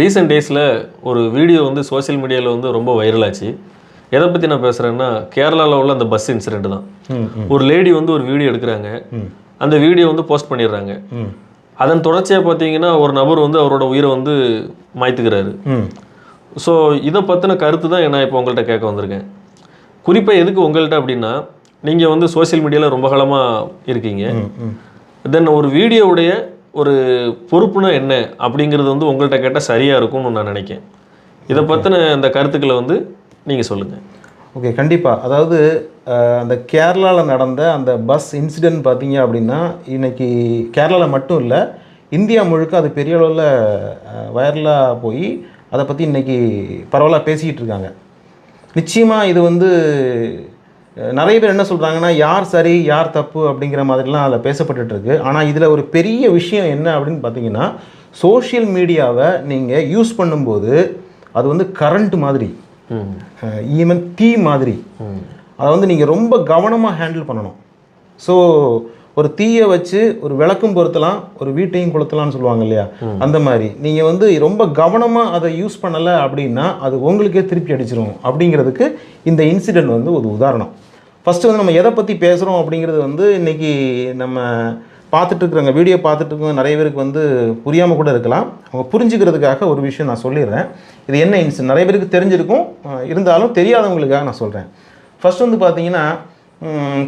Recent டேஸில் ஒரு video வந்து சோஷியல் மீடியாவில் வந்து ரொம்ப வைரல் ஆச்சு. எதை பற்றி நான் பேசுகிறேன்னா கேரளாவில் உள்ள அந்த பஸ் இன்சிடென்ட் தான். ஒரு லேடி வந்து ஒரு வீடியோ எடுக்கிறாங்க. அந்த வீடியோ வந்து போஸ்ட் பண்ணிடுறாங்க. அதன் தொடர்ச்சியாக பார்த்தீங்கன்னா ஒரு நபர் வந்து அவரோட உயிரை வந்து மாய்த்துக்கிறாரு. ஸோ இதை பற்றின கருத்து தான் நான் இப்போ உங்கள்கிட்ட கேட்க வந்திருக்கேன். குறிப்பாக எதுக்கு உங்கள்கிட்ட அப்படின்னா நீங்கள் வந்து சோஷியல் மீடியாவில் ரொம்ப காலமாக இருக்கீங்க. தென் ஒரு வீடியோவுடைய ஒரு பொறுப்புனா என்ன அப்படிங்கிறது வந்து உங்கள்கிட்ட கேட்டால் சரியாக இருக்கும்னு நான் நினைக்கிறேன். இதை பற்றின அந்த கருத்துக்களை வந்து நீங்கள் சொல்லுங்கள் ஓகே கண்டிப்பாக அதாவது அந்த கேரளாவில் நடந்த அந்த பஸ் இன்சிடென்ட் பார்த்தீங்க அப்படின்னா இன்னைக்கு கேரளாவில் மட்டும் இல்லை இந்தியா முழுக்க அது பெரிய அளவில் வைரலாக போய் அதை பற்றி இன்னைக்கு பரவலாக பேசிக்கிட்டு இருக்காங்க. நிச்சயமாக இது வந்து நிறைய பேர் என்ன சொல்கிறாங்கன்னா யார் சரி யார் தப்பு அப்படிங்கிற மாதிரிலாம் அதில் பேசப்பட்டுட்டு இருக்கு ஆனால் இதில் ஒரு பெரிய விஷயம் என்ன அப்படின்னு பார்த்தீங்கன்னா சோஷியல் மீடியாவை நீங்கள் யூஸ் பண்ணும்போது அது வந்து கரண்ட் மாதிரி ஈவன் தீ மாதிரி. அதை வந்து நீங்கள் ரொம்ப கவனமாக ஹேண்டில் பண்ணணும். ஸோ ஒரு தீயை வச்சு ஒரு விளக்கும் பொருத்தலாம் ஒரு வீட்டையும் கொளுத்தலாம்னு சொல்லுவாங்க இல்லையா? அந்த மாதிரி. நீங்கள் வந்து ரொம்ப கவனமாக அதை யூஸ் பண்ணலை அப்படின்னா அது உங்களுக்கே திருப்பி அடிச்சிரும் அப்படிங்கிறதுக்கு இந்த இன்சிடெண்ட் வந்து ஒரு உதாரணம். ஃபஸ்ட்டு வந்து நம்ம எதை பற்றி பேசுகிறோம் அப்படிங்கிறது வந்து இன்றைக்கி நம்ம பார்த்துட்டு இருக்கிறவங்க வீடியோ பார்த்துட்டு இருக்கவங்க நிறைய பேருக்கு வந்து புரியாமல் கூட இருக்கலாம். அவங்க புரிஞ்சுக்கிறதுக்காக ஒரு விஷயம் நான் சொல்லிடுறேன். இது என்ன இன்சிடென்ட் நிறைய பேருக்கு தெரிஞ்சிருக்கும். இருந்தாலும் தெரியாதவங்களுக்காக நான் சொல்கிறேன் ஃபர்ஸ்ட் வந்து பார்த்தீங்கன்னா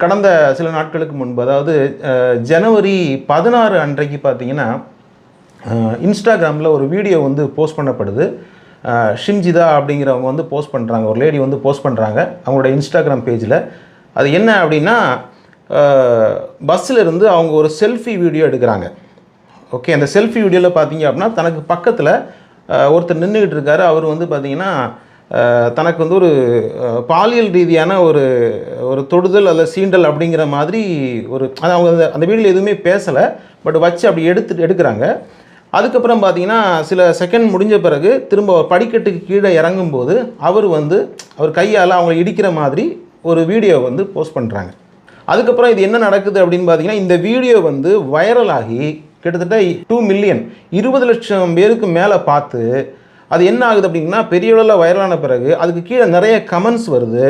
கடந்த சில நாட்களுக்கு முன்பு அதாவது ஜனவரி பதினாறு அன்றைக்கு பார்த்தீங்கன்னா இன்ஸ்டாகிராமில் ஒரு வீடியோ வந்து போஸ்ட் பண்ணப்படுது. ஷிம்ஜிதா அப்படிங்கிறவங்க வந்து போஸ்ட் பண்ணுறாங்க ஒரு லேடி வந்து போஸ்ட் பண்ணுறாங்க அவங்களோட இன்ஸ்டாகிராம் பேஜில். அது என்ன அப்படின்னா பஸ்ஸில் இருந்து அவங்க ஒரு செல்ஃபி வீடியோ எடுக்கிறாங்க. ஓகே அந்த செல்ஃபி வீடியோவில் பார்த்தீங்க அப்படின்னா தனக்கு பக்கத்தில் ஒருத்தர் நின்றுக்கிட்டு இருக்காரு. அவர் வந்து பார்த்திங்கன்னா தனக்கு வந்து ஒரு பாலியல் ரீதியான ஒரு ஒரு தொடுதல் அல்லது சீண்டல் அப்படிங்கிற மாதிரி ஒரு அது அவங்க அந்த- அந்த வீடியோவில் எதுவுமே பேசலை பட் வச்சு அப்படி எடுத்து எடுக்கிறாங்க. அதுக்கப்புறம் பார்த்தீங்கன்னா சில செகண்ட் முடிஞ்ச பிறகு திரும்ப படிக்கட்டுக்கு கீழே இறங்கும்போது அவர் வந்து அவர் கையால் அவங்களை இடிக்கிற மாதிரி ஒரு வீடியோ வந்து போஸ்ட் பண்ணுறாங்க அதுக்கப்புறம் இது என்ன நடக்குது அப்படின்னு பார்த்தீங்கன்னா இந்த வீடியோ வந்து வைரலாகி கிட்டத்தட்ட டூ மில்லியன் இருபது லட்சம் பேருக்கு மேலே பார்த்து அது என்ன ஆகுது அப்படின்னா பெரிய அளவில் வைரலான பிறகு அதுக்கு கீழே நிறைய கமெண்ட்ஸ் வருது.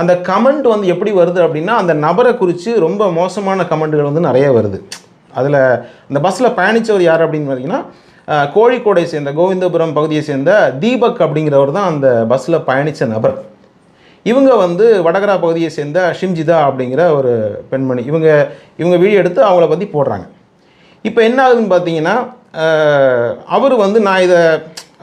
அந்த கமெண்ட் வந்து எப்படி வருது அப்படின்னா அந்த நபரை குறித்து ரொம்ப மோசமான கமெண்ட்டுகள் வந்து நிறைய வருது. அதில் அந்த பஸ்ஸில் பயணித்தவர் யார் அப்படின்னு பார்த்தீங்கன்னா கோழிக்கோடை சேர்ந்த கோவிந்தபுரம் பகுதியை சேர்ந்த தீபக் அப்படிங்கிறவர் தான் அந்த பஸ்ஸில் பயணித்த நபர். இவங்க வந்து வடகரா பகுதியை சேர்ந்த ஷிம்ஜிதா அப்படிங்கிற ஒரு பெண்மணி. இவங்க இவங்க வீடியோ எடுத்து அவங்கள பற்றி போடுறாங்க. இப்போ என்ன ஆகுதுன்னு பார்த்தீங்கன்னா அவர் வந்து நான் இதை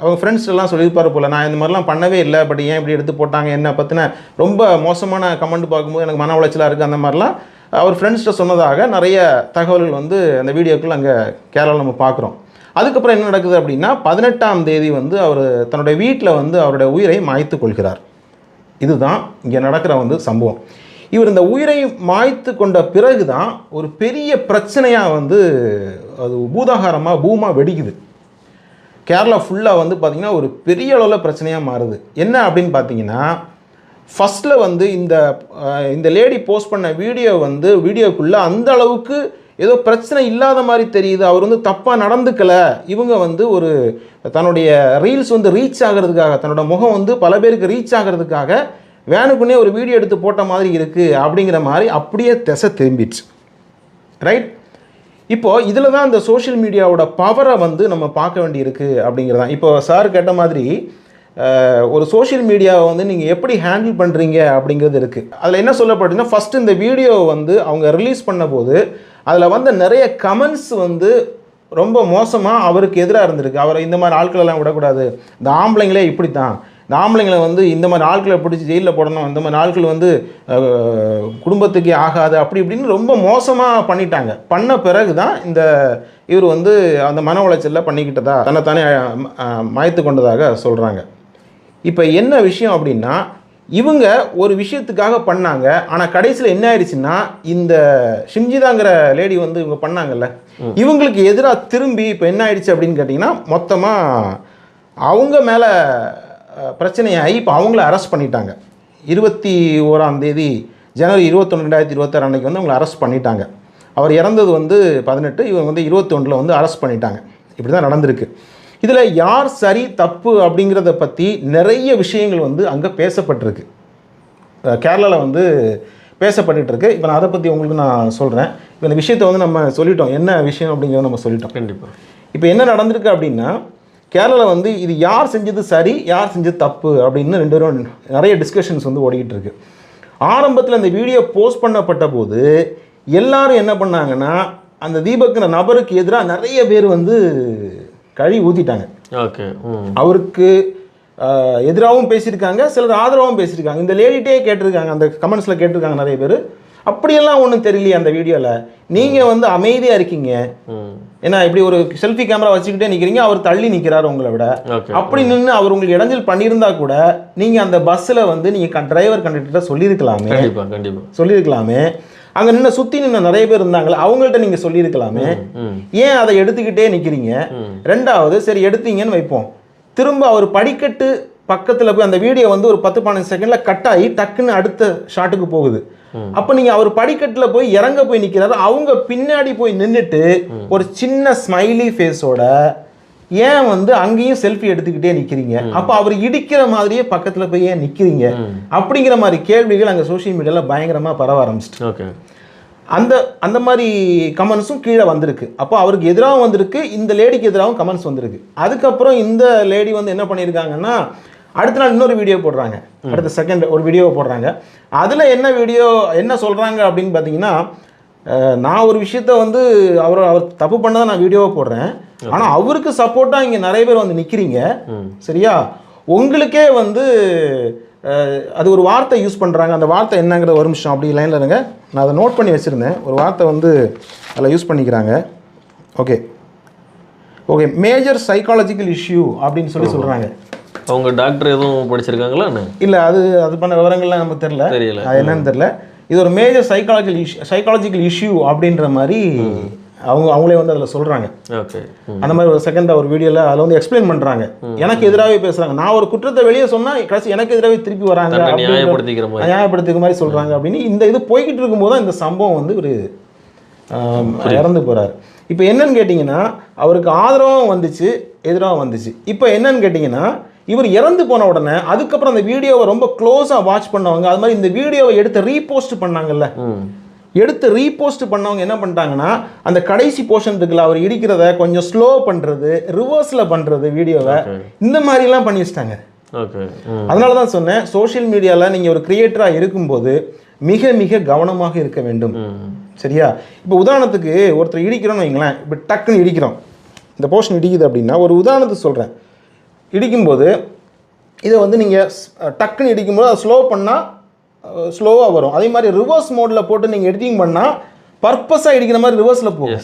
அவங்க ஃப்ரெண்ட்ஸ் எல்லாம் சொல்லியிருப்பாரு போல் நான் இந்த மாதிரிலாம் பண்ணவே இல்லை பட் ஏன் இப்படி எடுத்து போட்டாங்க என்ன பற்றின ரொம்ப மோசமான கமெண்ட் பார்க்கும்போது எனக்கு மன உளைச்சலாக இருக்குது அந்த மாதிரிலாம். அவர் ஃப்ரெண்ட்ஸ்கிட்ட சொன்னதாக நிறைய தகவல்கள் வந்து அந்த வீடியோக்கள் அங்கே கேரளாவில் நம்ம பார்க்குறோம். அதுக்கப்புறம் என்ன நடக்குது அப்படின்னா பதினெட்டாம் தேதி வந்து அவர் தன்னுடைய வீட்டில் வந்து அவருடைய உயிரை மாய்த்து கொள்கிறார். இதுதான் இங்கே நடக்கிற வந்து சம்பவம். இவர் இந்த உயிரை மாய்த்து கொண்ட பிறகு தான் ஒரு பெரிய பிரச்சனையாக வந்து அது பூதாகாரமாக பூமா வெடிக்குது. கேரளா ஃபுல்லாக வந்து பார்த்திங்கன்னா ஒரு பெரிய அளவில் பிரச்சனையாக மாறுது. என்ன அப்படின்னு பார்த்தீங்கன்னா ஃபஸ்ட்டில் வந்து இந்த இந்த லேடி போஸ்ட் பண்ண வீடியோ வந்து வீடியோக்குள்ளே அந்த அளவுக்கு ஏதோ பிரச்சனை இல்லாத மாதிரி தெரியுது. அவர் வந்து தப்பாக நடந்துக்கல. இவங்க வந்து ஒரு தன்னுடைய ரீல்ஸ் வந்து ரீச் ஆகிறதுக்காக தன்னோட முகம் வந்து பல பேருக்கு ரீச் ஆகிறதுக்காக வேனுக்குன்னே ஒரு வீடியோ எடுத்து போட்ட மாதிரி இருக்குது அப்படிங்கிற மாதிரி அப்படியே திசை திரும்பிடுச்சு. ரைட் இப்போ இதில் தான் இந்த சோஷியல் மீடியாவோட பவரை வந்து நம்ம பார்க்க வேண்டியிருக்கு அப்படிங்கிறதான். இப்போ சார் கேட்ட மாதிரி ஒரு சோஷியல் மீடியாவை வந்து நீங்கள் எப்படி ஹேண்டில் பண்ணுறீங்க அப்படிங்கிறது இருக்குது அதில் என்ன சொல்லப்படுதுன்னா ஃபஸ்ட்டு இந்த வீடியோவை வந்து அவங்க ரிலீஸ் பண்ணபோது அதில் வந்த நிறைய கமெண்ட்ஸ் வந்து ரொம்ப மோசமாக அவருக்கு எதிராக இருந்திருக்கு. அவரை இந்த மாதிரி ஆட்களெல்லாம் விடக்கூடாது. இந்த ஆம்பளைங்களே இப்படி தான் இந்த ஆம்பளைங்களை வந்து இந்த மாதிரி ஆட்களை பிடிச்சி ஜெயிலில் போடணும் இந்த மாதிரி ஆட்கள் வந்து குடும்பத்துக்கே ஆகாது அப்படி இப்படின்னு ரொம்ப மோசமாக பண்ணிட்டாங்க. பண்ண பிறகு தான் இந்த இவர் வந்து அந்த மன உளைச்சலில் பண்ணிக்கிட்டதா தன்னைத்தானே மாய்த்து கொண்டதாக சொல்கிறாங்க இப்போ என்ன விஷயம் அப்படின்னா இவங்க ஒரு விஷயத்துக்காக பண்ணாங்க. ஆனால் கடைசியில் என்ன ஆயிடுச்சுன்னா இந்த ஷிம்ஜிதாங்கிற லேடி வந்து இவங்க பண்ணாங்கல்ல இவங்களுக்கு எதிராக திரும்பி இப்போ என்ன ஆயிடுச்சு அப்படின்னு கேட்டிங்கன்னா மொத்தமாக அவங்க மேலே பிரச்சனையாகி இப்போ அவங்கள அரெஸ்ட் பண்ணிட்டாங்க. இருபத்தி ஓராம் தேதி ஜனவரி இருபத்தொன்று ரெண்டாயிரத்தி இருபத்தாறு அன்னைக்கு வந்து அவங்களை அரெஸ்ட் பண்ணிட்டாங்க. அவர் இறந்தது வந்து பதினெட்டு இவங்க வந்து இருபத்தொன்றில் வந்து அரெஸ்ட் பண்ணிட்டாங்க. இப்படி தான் நடந்திருக்கு. இதில் யார் சரி தப்பு அப்படிங்கிறத பற்றி நிறைய விஷயங்கள் வந்து அங்கே பேசப்பட்டிருக்கு. கேரளாவில் வந்து பேசப்பட்டுட்டு இருக்கு இப்போ நான் அதை பற்றி உங்களுக்கு நான் சொல்கிறேன் இப்போ இந்த விஷயத்தை வந்து நம்ம சொல்லிட்டோம். என்ன விஷயம் அப்படிங்கிறத நம்ம சொல்லிட்டோம். கண்டிப்பா. இப்போ என்ன நடந்திருக்கு அப்படின்னா கேரளாவில் வந்து இது யார் செஞ்சது சரி யார் செஞ்சது தப்பு அப்படின்னு ரெண்டு பேரும் நிறைய டிஸ்கஷன்ஸ் வந்து ஓடிக்கிட்டு இருக்கு. ஆரம்பத்தில் இந்த வீடியோ போஸ்ட் பண்ணப்பட்ட போது எல்லாரும் என்ன பண்ணாங்கன்னா அந்த தீபக்குற நபருக்கு எதிராக நிறைய பேர் வந்து கழி ஊற்றிட்டாங்க ஓகே அவருக்கு எதிராகவும் பேசியிருக்காங்க சிலர் ஆதரவாகவும் பேசியிருக்காங்க. இந்த லேடிட்டே கேட்டிருக்காங்க அந்த கமெண்ட்ஸில் கேட்டிருக்காங்க நிறைய பேர். அப்படியெல்லாம் ஒன்றும் தெரியலையே அந்த வீடியோவில் நீங்கள் வந்து அமைதியாக இருக்கீங்க. ஏன்னா இப்படி ஒரு செல்ஃபி கேமரா வச்சுக்கிட்டே நிற்கிறீங்க அவர் தள்ளி நிற்கிறாரு உங்களை விட. அப்படி நின்று அவர் உங்களுக்கு இடைஞ்சல் பண்ணியிருந்தா கூட நீங்கள் அந்த பஸ்ஸில் வந்து நீங்கள் டிரைவர் கண்டக்டர்கிட்ட சொல்லியிருக்கலாமே. கண்டிப்பா கண்டிப்பா. சொல்லியிருக்கலாமே. அங்கே நின்று சுற்றி நின்று நிறைய பேர் இருந்தாங்களே அவங்கள்ட்ட நீங்கள் சொல்லியிருக்கலாமே. ஏன் அதை எடுத்துக்கிட்டே நிற்கிறீங்க ரெண்டாவது சரி எடுத்தீங்கன்னு வைப்போம். திரும்ப அவர் படிக்கட்டு பக்கத்தில் போய் அந்த வீடியோ வந்து ஒரு பத்து பன்னெண்டு செகண்டில் கட் ஆகி டக்குன்னு அடுத்த ஷாட்டுக்கு போகுது. அப்போ நீங்கள் அவர் படிக்கட்டில் போய் இறங்க போய் நிற்கிறாரு அவங்க பின்னாடி போய் நின்றுட்டு ஒரு சின்ன ஸ்மைலி ஃபேஸோட ஏன் வந்து அங்கேயும் செல்ஃபி எடுத்துக்கிட்டே நிற்கிறீங்க அப்போ அவர் இடிக்கிற மாதிரியே பக்கத்தில் போய் ஏன் நிற்கிறீங்க ம். அப்படிங்கிற மாதிரி கேள்விகள் அங்கே சோஷியல் மீடியாவில் பயங்கரமாக பரவ ஆரம்பிச்சிட்டு. ஓகே. அந்த அந்த மாதிரி கமெண்ட்ஸும் கீழே வந்திருக்கு. அப்போ அவருக்கு எதிராகவும் வந்திருக்கு இந்த லேடிக்கு எதிராகவும் கமெண்ட்ஸ் வந்திருக்கு. அதுக்கப்புறம் இந்த லேடி வந்து என்ன பண்ணியிருக்காங்கன்னா அடுத்த நாள் இன்னொரு வீடியோ போடுறாங்க. அடுத்த செகண்ட் ஒரு வீடியோ போடுறாங்க. அதில் என்ன வீடியோ என்ன சொல்கிறாங்க அப்படின்னு பார்த்தீங்கன்னா நான் ஒரு விஷயத்த வந்து அவர் அவர் தப்பு பண்ணதை நான் வீடியோவை போடுறேன். ஆனால் அவருக்கு சப்போர்ட்டாக இங்கே நிறைய பேர் வந்து நிற்கிறீங்க சரியா? உங்களுக்கே வந்து அது ஒரு வார்த்தை யூஸ் பண்ணுறாங்க அந்த வார்த்தை என்னங்கிற ஒரு நிமிஷம் அப்படி லைனில் இருங்க. நான் அதை நோட் பண்ணி வச்சுருந்தேன். ஒரு வார்த்தை வந்து அதில் யூஸ் பண்ணிக்கிறாங்க. Okay okay major psychological issue அப்படின்னு சொல்லி சொல்கிறாங்க அவங்க டாக்டர் எதுவும் படிச்சிருக்காங்களா இல்லை அது அது பண்ண விவரங்கள்லாம் நமக்கு தெரில தெரியல. அது என்னன்னு தெரில இது ஒரு major psychological issue psychological issue அப்படின்ற மாதிரி அவங்க அவங்களே வந்து அதில் சொல்கிறாங்க ஓகே அந்த மாதிரி ஒரு செகண்ட் ஒரு வீடியோவில் அதில் வந்து எக்ஸ்பிளைன் பண்ணுறாங்க எனக்கு எதிராகவே பேசுகிறாங்க நான் ஒரு குற்றத்தை வெளியே சொன்னால் கடைசி எனக்கு எதிராகவே திருப்பி வராங்க நியாயப்படுத்திக்கிற மாதிரி. நியாயப்படுத்திக்க மாதிரி சொல்கிறாங்க அப்படின்னு. இந்த இது போய்கிட்டு இருக்கும்போது இந்த சம்பவம் வந்து ஒரு இறந்து போகிறார் இப்போ என்னன்னு கேட்டிங்கன்னா அவருக்கு ஆதரவும் வந்துச்சு எதிராகவும் வந்துச்சு. இப்போ என்னன்னு கேட்டிங்கன்னா இவர் இறந்து போன உடனே அதுக்கப்புறம் அந்த வீடியோவை ரொம்ப க்ளோஸாக வாட்ச் பண்ணவங்க அது மாதிரி இந்த வீடியோவை எடுத்து ரீபோஸ்ட் பண்ணாங்கல்ல. எடுத்து ரீபோஸ்ட் பண்ணவங்க என்ன பண்ணிட்டாங்கன்னா அந்த கடைசி போர்ஷன் இருக்குல்ல அவர் இடிக்கிறத கொஞ்சம் ஸ்லோ பண்ணுறது ரிவர்ஸில் பண்ணுறது வீடியோவை. இந்த மாதிரிலாம் பண்ணி வச்சிட்டாங்க. ஓகே ம். அதனால தான் சொன்னேன் சோஷியல் மீடியாவில் நீங்கள் ஒரு கிரியேட்டராக இருக்கும்போது மிக மிக கவனமாக இருக்க வேண்டும். சரியா? இப்போ உதாரணத்துக்கு ஒருத்தர் இடிக்கிறோம்னு வைங்களேன் இப்போ டக்குன்னு இடிக்கிறோம். இந்த போர்ஷன் இடிக்குது அப்படின்னா ஒரு உதாரணத்துக்கு சொல்கிறேன் இடிக்கும்போது இதை வந்து நீங்கள் டக்குன்னு இடிக்கும்போது அதை ஸ்லோ பண்ணால் ஸ்லோவாக வரும். அதே மாதிரி ரிவர்ஸ் மோடில் போட்டு நீங்கள் எடிட்டிங் பண்ணால் பர்பஸாக இடிக்கிற மாதிரி ரிவர்ஸில் போகும்.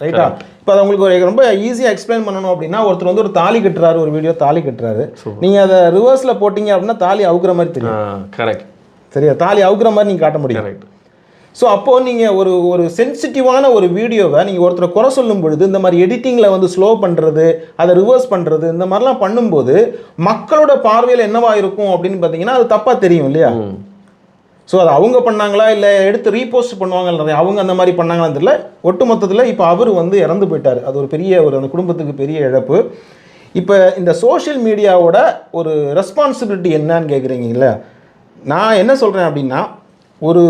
ரைட்டா இப்போ அதை உங்களுக்கு ஒரு ரொம்ப ஈஸியாக எக்ஸ்பிளைன் பண்ணணும் அப்படின்னா ஒருத்தர் வந்து ஒரு தாலி கட்டுறாரு ஒரு வீடியோ தாலி கட்டுறாரு. நீங்கள் அதை ரிவர்ஸில் போட்டிங்க அப்படின்னா தாலி அவுக்குற மாதிரி தெரியும். கரெக்ட் சரியா? தாலி அவுக்குற மாதிரி நீங்கள் காட்ட முடியும். கரெக்ட் ஸோ அப்போது நீங்கள் ஒரு ஒரு சென்சிட்டிவான ஒரு வீடியோவை நீங்கள் ஒருத்தரை குறை சொல்லும் பொழுது இந்த மாதிரி எடிட்டிங்கில் வந்து ஸ்லோ பண்ணுறது அதை ரிவர்ஸ் பண்ணுறது இந்த மாதிரிலாம் பண்ணும்போது மக்களோட பார்வையில் என்னவா இருக்கும் அப்படின்னு பார்த்தீங்கன்னா அது தப்பாக தெரியும் இல்லையா? ஸோ அது அவங்க பண்ணாங்களா இல்லை எடுத்து ரீபோஸ்ட் பண்ணுவாங்க நிறைய அவங்க அந்த மாதிரி பண்ணாங்களான்னு தெரியல. ஒட்டு மொத்தத்தில் இப்போ அவர் வந்து இறந்து போயிட்டார். அது ஒரு பெரிய ஒரு அந்த குடும்பத்துக்கு பெரிய இழப்பு. இப்போ இந்த சோஷியல் மீடியாவோட ஒரு ரெஸ்பான்சிபிலிட்டி என்னன்னு கேட்குறீங்களா நான் என்ன சொல்கிறேன் அப்படின்னா ஒரு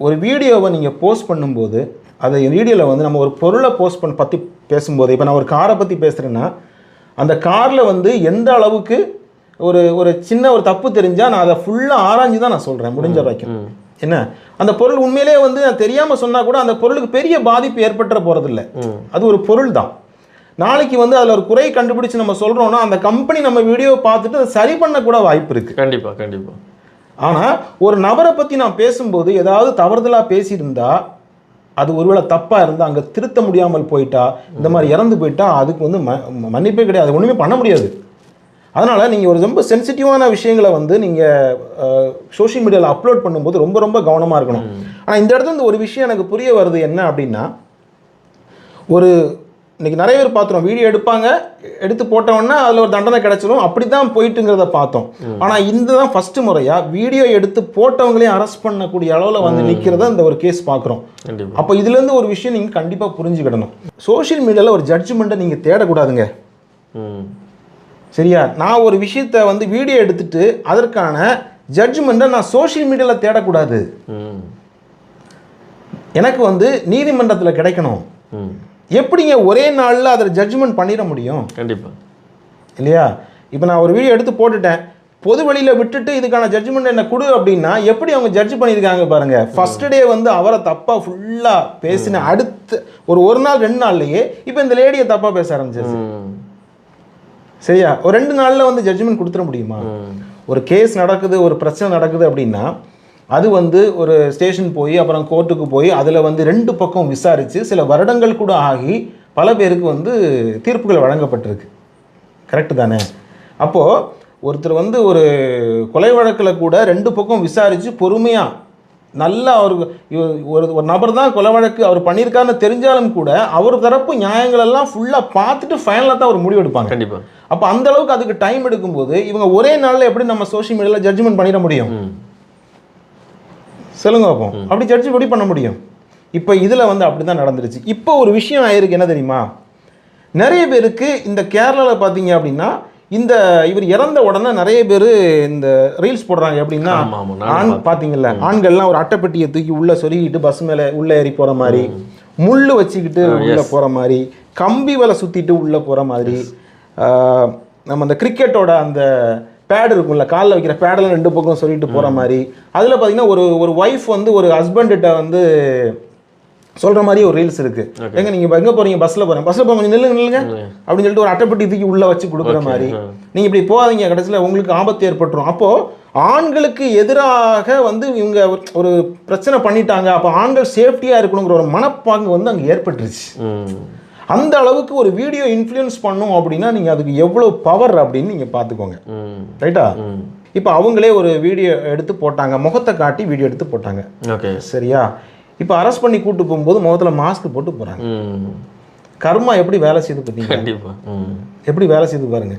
ஒரு வீடியோவை நீங்கள் போஸ்ட் பண்ணும்போது அதை வீடியோவில் வந்து நம்ம ஒரு பொருளை போஸ்ட் பண்ண பற்றி பேசும்போது இப்போ நான் ஒரு காரை பற்றி பேசுகிறேன்னா அந்த காரில் வந்து எந்த அளவுக்கு ஒரு ஒரு சின்ன ஒரு தப்பு தெரிஞ்சால் நான் அதை ஃபுல்லாக ஆராய்ஞ்சு தான் நான் சொல்கிறேன் முடிஞ்ச வரைக்கும். என்ன? அந்த பொருள் உண்மையிலேயே வந்து நான் தெரியாமல் சொன்னால் கூட அந்த பொருளுக்கு பெரிய பாதிப்பு ஏற்பட்டுற போகிறதில்ல அது ஒரு பொருள் தான். நாளைக்கு வந்து அதில் ஒரு குறை கண்டுபிடிச்சு நம்ம சொல்கிறோன்னா அந்த கம்பெனி நம்ம வீடியோவை பார்த்துட்டு அதை சரி பண்ணக்கூட வாய்ப்பு இருக்குது கண்டிப்பா கண்டிப்பா. ஆனால் ஒரு நபரை பற்றி நான் பேசும்போது ஏதாவது தவறுதலாக பேசியிருந்தா அது ஒருவேளை தப்பாக இருந்தால் அங்கே திருத்த முடியாமல் போயிட்டா இந்த மாதிரி இறந்து போயிட்டா அதுக்கு வந்து ம மன்னிப்பே கிடையாது. ஒன்றுமே பண்ண முடியாது. அதனால் நீங்கள் ஒரு ரொம்ப சென்சிட்டிவான விஷயங்களை வந்து நீங்கள் சோஷியல் மீடியாவில் அப்லோட் பண்ணும்போது ரொம்ப ரொம்ப கவனமாக இருக்கணும். ஆனால் இந்த இடத்துல இருந்து ஒரு விஷயம் எனக்கு புரிய வருது என்ன அப்படின்னா ஒரு இன்னைக்கு நிறைய பேர் பார்த்துறோம் வீடியோ எடுப்பாங்க எடுத்து போட்டோன்னா அதில் ஒரு தண்டனை கிடைச்சிரும். அப்படி தான் போயிட்டுங்கிறத பார்த்தோம். ஆனால் இந்த தான் ஃபர்ஸ்ட் முறையாக வீடியோ எடுத்து போட்டவங்களையும் அரெஸ்ட் பண்ணக்கூடிய அளவில் வந்து நிற்கிறத இந்த ஒரு கேஸ் பார்க்குறோம். அப்போ இதுலேருந்து ஒரு விஷயம் நீங்கள் கண்டிப்பாக புரிஞ்சுக்கிடணும். சோஷியல் மீடியாவில் ஒரு ஜட்ஜ்மெண்ட்டை நீங்கள் தேடக்கூடாதுங்க. சரியா? நான் ஒரு விஷயத்தை வந்து வீடியோ எடுத்துட்டு அதற்கான ஜட்ஜ்மெண்ட்டை நான் சோஷியல் மீடியாவில் தேடக்கூடாது. எனக்கு வந்து நீதிமன்றத்தில் கிடைக்கணும். எப்படிங்க ஒரே நாளில் அதில் ஜட்ஜ்மெண்ட் பண்ணிட முடியும்? கண்டிப்பா. இல்லையா? இப்போ நான் ஒரு வீடியோ எடுத்து போட்டுட்டேன். பொது வழியில் விட்டுட்டு இதுக்கான ஜட்ஜ்மெண்ட் என்ன கொடு அப்படின்னா எப்படி அவங்க ஜட்ஜ் பண்ணியிருக்காங்க பாருங்க. ஃபர்ஸ்ட் டே வந்து அவரை தப்பாக ஃபுல்லாக பேசின அடுத்து ஒரு ஒரு நாள் ரெண்டு நாள்லயே இப்போ இந்த லேடியை தப்பாக பேச ஆரம்பிச்சிருச்சு. சரியா? ஒரு ரெண்டு நாளில் வந்து ஜட்ஜ்மெண்ட் கொடுத்துட முடியுமா? ஒரு கேஸ் நடக்குது ஒரு பிரச்சனை நடக்குது அப்படின்னா அது வந்து ஒரு ஸ்டேஷன் போய் அப்புறம் கோர்ட்டுக்கு போய் அதில் வந்து ரெண்டு பக்கம் விசாரித்து சில வருடங்கள் கூட ஆகி பல பேருக்கு வந்து தீர்ப்புகள் வழங்கப்பட்டிருக்கு. கரெக்டு தானே? அப்போது ஒருத்தர் வந்து ஒரு கொலை வழக்கில் கூட ரெண்டு பக்கம் விசாரித்து பொறுமையாக நல்லா அவருக்கு இவ- ஒரு ஒரு நபர் தான் கொலை வழக்கு அவர் பண்ணியிருக்காருன்னு தெரிஞ்சாலும் கூட அவர் தரப்பு நியாயங்கள் எல்லாம் ஃபுல்லாக பார்த்துட்டு ஃபைனலாக தான் அவர் முடிவெடுப்பாங்க கண்டிப்பா. அப்போ அந்த அளவுக்கு அதுக்கு டைம் எடுக்கும்போது இவங்க ஒரே நாளில் எப்படி நம்ம சோஷியல் மீடியாவில் ஜட்ஜ்மெண்ட் பண்ணிட முடியும்? சொல்லுங்க பார்ப்போம். அப்படி ஜட்ஜ் எப்படி பண்ண முடியும்? இப்போ இதில் வந்து அப்படி தான் நடந்துருச்சு. இப்போ ஒரு விஷயம் ஆயிருக்கு என்ன தெரியுமா? நிறைய பேருக்கு இந்த கேரளாவில் பார்த்தீங்க அப்படின்னா இந்த இவர் இறந்த உடனே நிறைய பேர் இந்த ரீல்ஸ் போடுறாங்க எப்படின்னா ஆண் பார்த்தீங்கல்ல ஆண்கள்லாம் ஒரு அட்டைப்பெட்டியை தூக்கி உள்ளே சொருகிட்டு பஸ் மேலே உள்ளே ஏறி போகிற மாதிரி முள் வச்சுக்கிட்டு உள்ளே போகிற மாதிரி கம்பி வலை சுற்றிட்டு உள்ளே போகிற மாதிரி நம்ம அந்த கிரிக்கெட்டோட அந்த பேட் இருக்கும்ல காலில் வைக்கிற பேடெல்லாம் ரெண்டு பக்கம் சொல்லிட்டு போகிற மாதிரி. அதில் பார்த்தீங்கன்னா ஒரு ஒரு ஒய்ஃப் வந்து ஒரு ஹஸ்பண்ட்ட வந்து சொல்கிற மாதிரி ஒரு ரீல்ஸ் இருக்குது எங்க நீங்கள் எங்கே போகிறீங்க பஸ்ஸில் போகிறேன் பஸ்ஸில் கொஞ்சம் நில்லுங்க நில்லுங்க. அப்படின்னு சொல்லிட்டு ஒரு அட்டைப்பெட்டி தூக்கி உள்ளே வச்சு கொடுக்குற மாதிரி. நீங்கள் இப்படி போகாதீங்க கடைசியில் உங்களுக்கு ஆபத்து ஏற்பட்டுரும். அப்போது ஆண்களுக்கு எதிராக வந்து இவங்க ஒரு- பிரச்சனை பண்ணிட்டாங்க. அப்போ ஆண்கள் சேஃப்டியாக இருக்கணுங்கிற ஒரு மனப்பாங்கு வந்து அங்கே ஏற்பட்டுருச்சு. அந்த அளவுக்கு ஒரு வீடியோ இன்ஃப்ளூயன்ஸ் பண்ணும் அப்படின்னா நீங்கள் அதுக்கு எவ்வளோ பவர் அப்படின்னு நீங்கள் பார்த்துக்கோங்க. ரைட்டா இப்போ அவங்களே ஒரு வீடியோ எடுத்து போட்டாங்க முகத்தை காட்டி வீடியோ எடுத்து போட்டாங்க. ஓகே. சரியா? இப்போ அரெஸ்ட் பண்ணி கூட்டு போகும்போது முகத்தில் மாஸ்க் போட்டு போகிறாங்க கர்மா எப்படி வேலை செய்து பார்த்தீங்க எப்படி வேலை செய்து பாருங்க.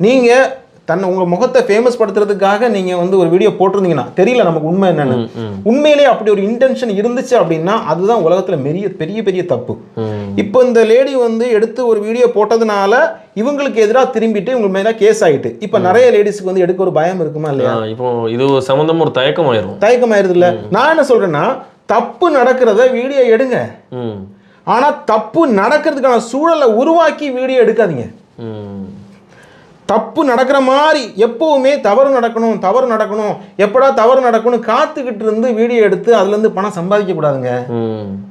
நீங்கள் தன்னை உங்கள் முகத்தை ஃபேமஸ் படுத்துறதுக்காக நீங்கள் வந்து ஒரு வீடியோ போட்டிருந்தீங்கன்னா தெரியல நமக்கு உண்மை என்னன்னு. ம் உண்மையிலே அப்படி ஒரு இன்டென்ஷன் இருந்துச்சு அப்படின்னா அதுதான் உலகத்தில் பெரிய பெரிய பெரிய தப்பு. இப்போ இந்த லேடி வந்து எடுத்து ஒரு வீடியோ போட்டதுனால இவங்களுக்கு எதிராக திரும்பிட்டு இவங்க மேலே கேஸ் ஆயிட்டு. இப்போ நிறைய லேடிஸ்க்கு வந்து எடுக்க ஒரு பயம் இருக்குமா இல்லையா? இப்போ இது சம்மந்தமா ஒரு தயக்கம் ஆயிரும் தயக்கம் ஆயிருது இல்ல நான் என்ன சொல்றேன்னா தப்பு நடக்கிறத வீடியோ எடுங்க. ம். ஆனா தப்பு நடக்கிறதுக்கான சூழலை உருவாக்கி வீடியோ எடுக்காதீங்க. தப்பு நடக்கிற மாதிரி எப்பவுமே தவறு நடக்கணும் தவறு நடக்கணும். எப்படா தவறு நடக்கணும் காத்துக்கிட்டு இருந்து வீடியோ எடுத்து அதுலேருந்து பணம் சம்பாதிக்க கூடாதுங்க. ம்.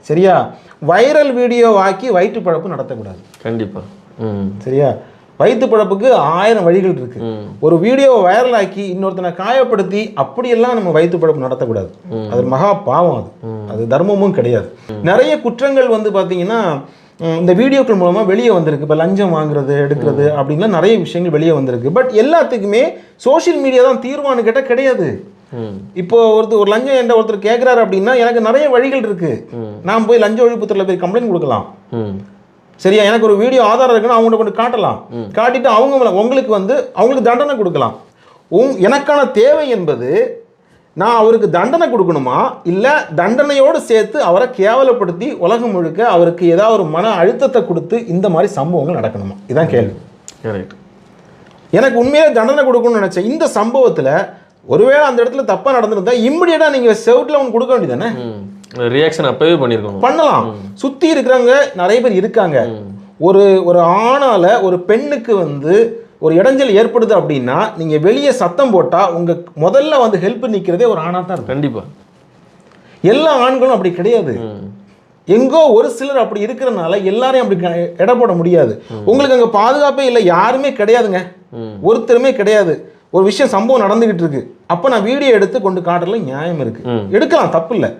சரியா? வைரல் வீடியோ ஆக்கி வயிற்று பழப்பு நடத்தக்கூடாது. கண்டிப்பா. சரியா? வயிற்று பழப்புக்கு ஆயிரம் வழிகள் இருக்கு. ஒரு வீடியோவை வைரல் ஆக்கி இன்னொருத்தனை காயப்படுத்தி அப்படியெல்லாம் நம்ம வயிற்று பழப்பு நடத்தக்கூடாது. அது மகா பாவம் அது. அது தர்மமும் கிடையாது. நிறைய குற்றங்கள் வந்து பார்த்தீங்கன்னா இந்த வீடியோக்கள் மூலமா வெளியே வந்திருக்கு. இப்போ லஞ்சம் வாங்குறது எடுக்கிறது அப்படின்லாம் நிறைய விஷயங்கள் வெளியே வந்திருக்கு. பட் எல்லாத்துக்குமே சோஷியல் மீடியா தான் தீர்வான்னு கேட்டால் கிடையாது. இப்போ ஒருத்தர் ஒரு லஞ்சம் என்ற ஒருத்தர் கேட்குறாரு அப்படின்னா எனக்கு நிறைய வழிகள் இருக்கு. நான் போய் லஞ்ச ஒழிப்புத்துறையில் போய் கம்ப்ளைண்ட் கொடுக்கலாம். சரியா? எனக்கு ஒரு வீடியோ ஆதாரம் இருக்குன்னு அவங்கள்ட்ட கொண்டு காட்டலாம். காட்டிட்டு அவங்க உங்களுக்கு வந்து அவங்களுக்கு தண்டனை கொடுக்கலாம். உங் எனக்கான தேவை என்பது நான் அவருக்கு தண்டனை கொடுக்கணுமா? இல்லை தண்டனையோடு சேர்த்து அவரை கேவலப்படுத்தி உலகம் முழுக்க அவருக்கு ஏதாவது ஒரு மன அழுத்தத்தை கொடுத்து இந்த மாதிரி சம்பவங்கள் நடக்கணுமா? இதான் கேள்வி. கரெக்ட் எனக்கு உண்மையிலே தண்டனை கொடுக்கணும்னு நினச்சேன் இந்த சம்பவத்தில் ஒருவேளை அந்த இடத்துல தப்பாக நடந்திருந்தா இம்மிடியட்டாக நீங்கள் செவுட்டில் ஒன்று கொடுக்க வேண்டியதானே ரியாக்ஷன் அப்பவே பண்ணியிருக்கணும் பண்ணலாம். சுத்தி இருக்கிறவங்க நிறைய பேர் இருக்காங்க. ஒரு ஒரு ஆணால ஒரு பெண்ணுக்கு வந்து ஒரு இடைஞ்சல் ஏற்படுது அப்படின்னா நீங்க வெளியே சத்தம் போட்டா உங்க முதல்ல வந்து ஹெல்ப் நிக்கிறதே ஒரு ஆணா தான் இருக்கும். கண்டிப்பா. எல்லா ஆண்களும் அப்படி கிடையாது. எங்கோ ஒரு சிலர் அப்படி இருக்கிறனால எல்லாரையும் அப்படி எடை போட முடியாது. உங்களுக்கு அங்க பாதுகாப்பே இல்லை யாருமே கிடையாதுங்க. ஒருத்தருமே கிடையாது. ஒரு விஷயம் சம்பவம் நடந்துகிட்டு இருக்கு அப்போ நான் வீடியோ எடுத்து கொண்டு காட்டுறதுல நியாயம் இருக்கு. எடுக்கலாம் தப்பு இல்லை.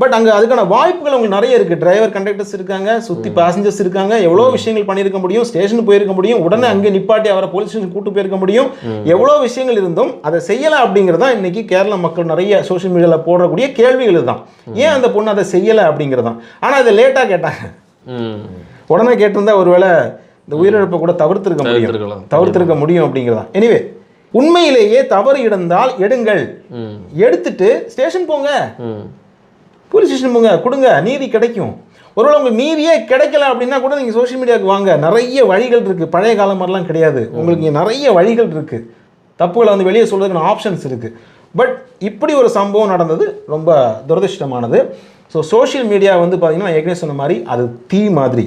பட் அங்கே அதுக்கான வாய்ப்புகள் உங்களுக்கு நிறைய இருக்கு. டிரைவர் கண்டக்டர்ஸ் இருக்காங்க சுற்றி பேசஞ்சர்ஸ் இருக்காங்க எவ்வளோ விஷயங்கள் பண்ணியிருக்க முடியும் ஸ்டேஷன் போயிருக்க முடியும் உடனே அங்கே நிப்பாட்டி அவரை போலீஸ் ஸ்டேஷன் கூட்டு போயிருக்க முடியும். எவ்வளோ விஷயங்கள் இருந்தும் அதை செய்யலை அப்படிங்கிறது தான் இன்னைக்கு கேரள மக்கள் நிறைய சோஷியல் மீடியாவில் போடக்கூடிய கேள்விகள் தான் ஏன் அந்த பொண்ணு அதை செய்யலை அப்படிங்கிறதான்? ஆனால் அதை லேட்டாக கேட்டாங்க. உடனே கேட்டிருந்தா ஒருவேளை இந்த உயிரிழப்பை கூட தவிர்த்திருக்க முடியும். தவிர்த்திருக்க முடியும் அப்படிங்கிறதா எனிவே உண்மையிலேயே தவறு இடந்தால் எடுங்கள். எடுத்துட்டு ஸ்டேஷன் போங்க. போலீஸ் ஸ்டேஷன் போங்க. கொடுங்க. நீதி கிடைக்கும். ஒருவேளை உங்களுக்கு நீதியே கிடைக்கல அப்படின்னா கூட நீங்கள் சோஷியல் மீடியாவுக்கு வாங்க. நிறைய வழிகள் இருக்குது பழைய காலம் மாதிரிலாம் கிடையாது. உங்களுக்கு இங்க நிறைய வழிகள் இருக்குது தப்புகளை வந்து வெளியே சொல்றதுக்கான ஆப்ஷன்ஸ் இருக்குது பட் இப்படி ஒரு சம்பவம் நடந்தது ரொம்ப துரதிர்ஷ்டமானது. ஸோ சோஷியல் மீடியா வந்து பார்த்தீங்கன்னா ஏற்கனவே சொன்ன மாதிரி அது தீ மாதிரி.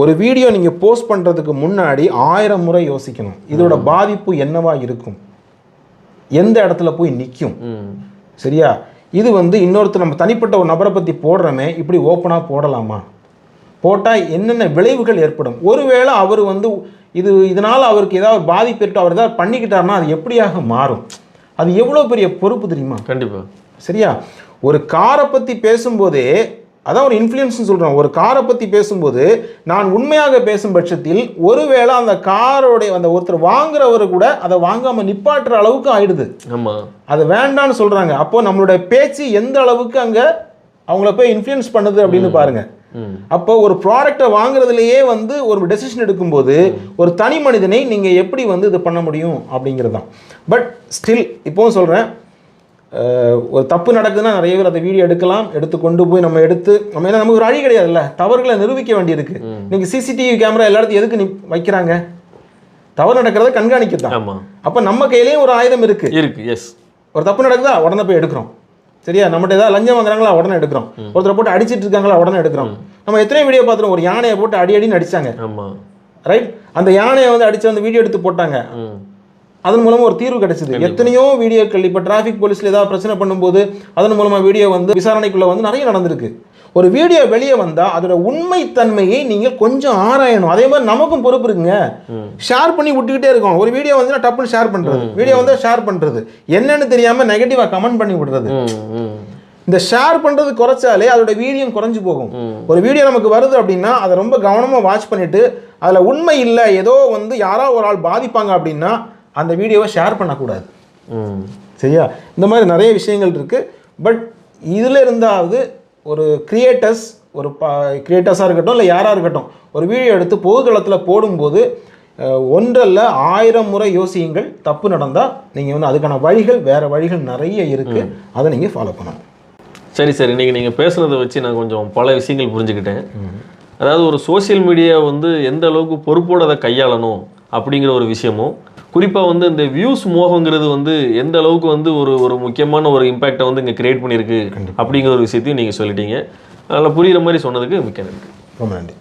ஒரு வீடியோ நீங்கள் போஸ்ட் பண்ணுறதுக்கு முன்னாடி ஆயிரம் முறை யோசிக்கணும். இதோட பாதிப்பு என்னவா இருக்கும்? எந்த இடத்துல போய் நிற்கும் சரியா? இது வந்து இன்னொருத்தர் நம்ம தனிப்பட்ட ஒரு நபரை பற்றி போடுறோமே இப்படி ஓப்பனாக போடலாமா? போட்டால் என்னென்ன விளைவுகள் ஏற்படும்? ஒருவேளை அவர் வந்து இது இதனால் அவருக்கு ஏதாவது பாதிப்பு ஏற்பட்டு அவர் ஏதாவது பண்ணிக்கிட்டாருன்னா அது எப்படியாக மாறும்? அது எவ்வளோ பெரிய பொறுப்பு தெரியுமா? கண்டிப்பாக சரியா? ஒரு காரை பற்றி பேசும்போதே அதான் ஒரு இன்ஃப்ளூயன்ஸ்னு சொல்கிறோம் ஒரு காரை பற்றி பேசும்போது நான் உண்மையாக பேசும் பட்சத்தில் ஒருவேளை அந்த காரோடைய அந்த ஒருத்தர் வாங்குறவர் கூட அதை வாங்காமல் நிப்பாட்டுற அளவுக்கு ஆயிடுது. ஆமாம் அது வேண்டான்னு சொல்கிறாங்க அப்போ நம்மளுடைய பேச்சு எந்த அளவுக்கு அங்கே அவங்கள போய் இன்ஃப்ளூயன்ஸ் பண்ணுது அப்படின்னு பாருங்க. ம். அப்போ ஒரு ப்ராடக்டை வாங்குறதுலயே வந்து ஒரு டெசிஷன் எடுக்கும்போது ஒரு தனி மனிதனை நீங்கள் எப்படி வந்து இது பண்ண முடியும் அப்படிங்கிறது தான் பட் ஸ்டில் இப்போவும் சொல்கிறேன் ஒரு தப்பு நடக்குதுன்னா நிறைய பேர் அதை வீடியோ எடுக்கலாம் எடுத்து கொண்டு போய் நம்ம எடுத்து நம்ம ஏன்னா நமக்கு ஒரு அழி கிடையாதுல்ல? தவறுகளை நிரூபிக்க வேண்டியிருக்கு. இன்னைக்கு சிசிடிவி கேமரா எல்லா இடத்தையும் எதுக்கு நி வைக்கிறாங்க? தவறு நடக்கிறத கண்காணிக்கத்தான் ஆமாம் அப்போ நம்ம கையிலேயும் ஒரு ஆயுதம் இருக்கு. இருக்கு எஸ் ஒரு தப்பு நடக்குதா? உடனே போய் எடுக்கிறோம். சரியா? நம்மகிட்ட ஏதாவது லஞ்சம் வாங்குறாங்களா? உடனே எடுக்கிறோம். ஒருத்தரை போட்டு அடிச்சிட்டு இருக்காங்களா? உடனே எடுக்கிறோம். நம்ம எத்தனை வீடியோ பார்த்துருவோம் ஒரு யானையை போட்டு அடி அடின்னு அடிச்சாங்க. ரைட் அந்த யானையை வந்து அடிச்சு அந்த வீடியோ எடுத்து போட்டாங்க. அதன் மூலமா ஒரு தீர்வு கிடைச்சது. எத்தனையோ வீடியோக்கள் இப்போ டிராஃபிக் போலீஸ்ல ஏதாவது பிரச்சனை பண்ணும்போது அதன் மூலமா வீடியோ வந்து விசாரணைக்குள்ள வந்து நிறைய நடந்திருக்கு. ஒரு வீடியோ வெளியே வந்தா அதோட உண்மைத்தன்மையை நீங்கள் கொஞ்சம் ஆராயணும். அதே மாதிரி நமக்கும் பொறுப்பு இருக்குங்க. ஷேர் பண்ணி விட்டுக்கிட்டே இருக்கோம் ஒரு வீடியோ வந்து டப்புன்னு ஷேர் பண்றது. வீடியோ வந்து ஷேர் பண்றது. என்னன்னு தெரியாம நெகட்டிவா கமெண்ட் பண்ணி விடுறது. இந்த ஷேர் பண்றது குறைச்சாலே அதோட வீடியோ குறைஞ்சு போகும். ஒரு வீடியோ நமக்கு வருது அப்படின்னா அதை ரொம்ப கவனமா வாட்ச் பண்ணிட்டு அதுல உண்மை இல்லை ஏதோ வந்து யாரோ ஒரு ஆள் பாதிப்பாங்க அப்படின்னா அந்த வீடியோவை ஷேர் பண்ணக்கூடாது. ம். சரியா? இந்த மாதிரி நிறைய விஷயங்கள் இருக்கு. பட் இதுல இருந்தாவது ஒரு கிரியேட்டர்ஸ் ஒரு பா கிரியேட்டர்ஸாக இருக்கட்டும் இல்லை யாராக இருக்கட்டும் ஒரு வீடியோ எடுத்து பொதுதளத்தில் போடும்போது ஒன்றல்ல ஆயிரம் முறை யோசியுங்கள். தப்பு நடந்தால் நீங்கள் வந்து அதுக்கான வழிகள் வேறு வழிகள் நிறைய இருக்குது அதை நீங்கள் ஃபாலோ பண்ணணும். சரி சரி. இன்னைக்கு நீங்கள் பேசுனதை வச்சு நான் கொஞ்சம் பல விஷயங்கள் புரிஞ்சுக்கிட்டேன். அதாவது ஒரு சோஷியல் மீடியா வந்து எந்த அளவுக்கு பொறுப்போட அதை கையாளணும் அப்படிங்கிற ஒரு விஷயமும் குறிப்பாக வந்து இந்த வியூஸ் மோகங்கிறது வந்து எந்த அளவுக்கு வந்து ஒரு ஒரு முக்கியமான ஒரு இம்பேக்டை வந்து இங்கே கிரியேட் பண்ணியிருக்கு அப்படிங்கிற ஒரு விஷயத்தையும் நீங்கள் சொல்லிட்டீங்க. அதில் புரியுற மாதிரி சொன்னதுக்கு மிக்க நன்றி. ரொம்ப நன்றி.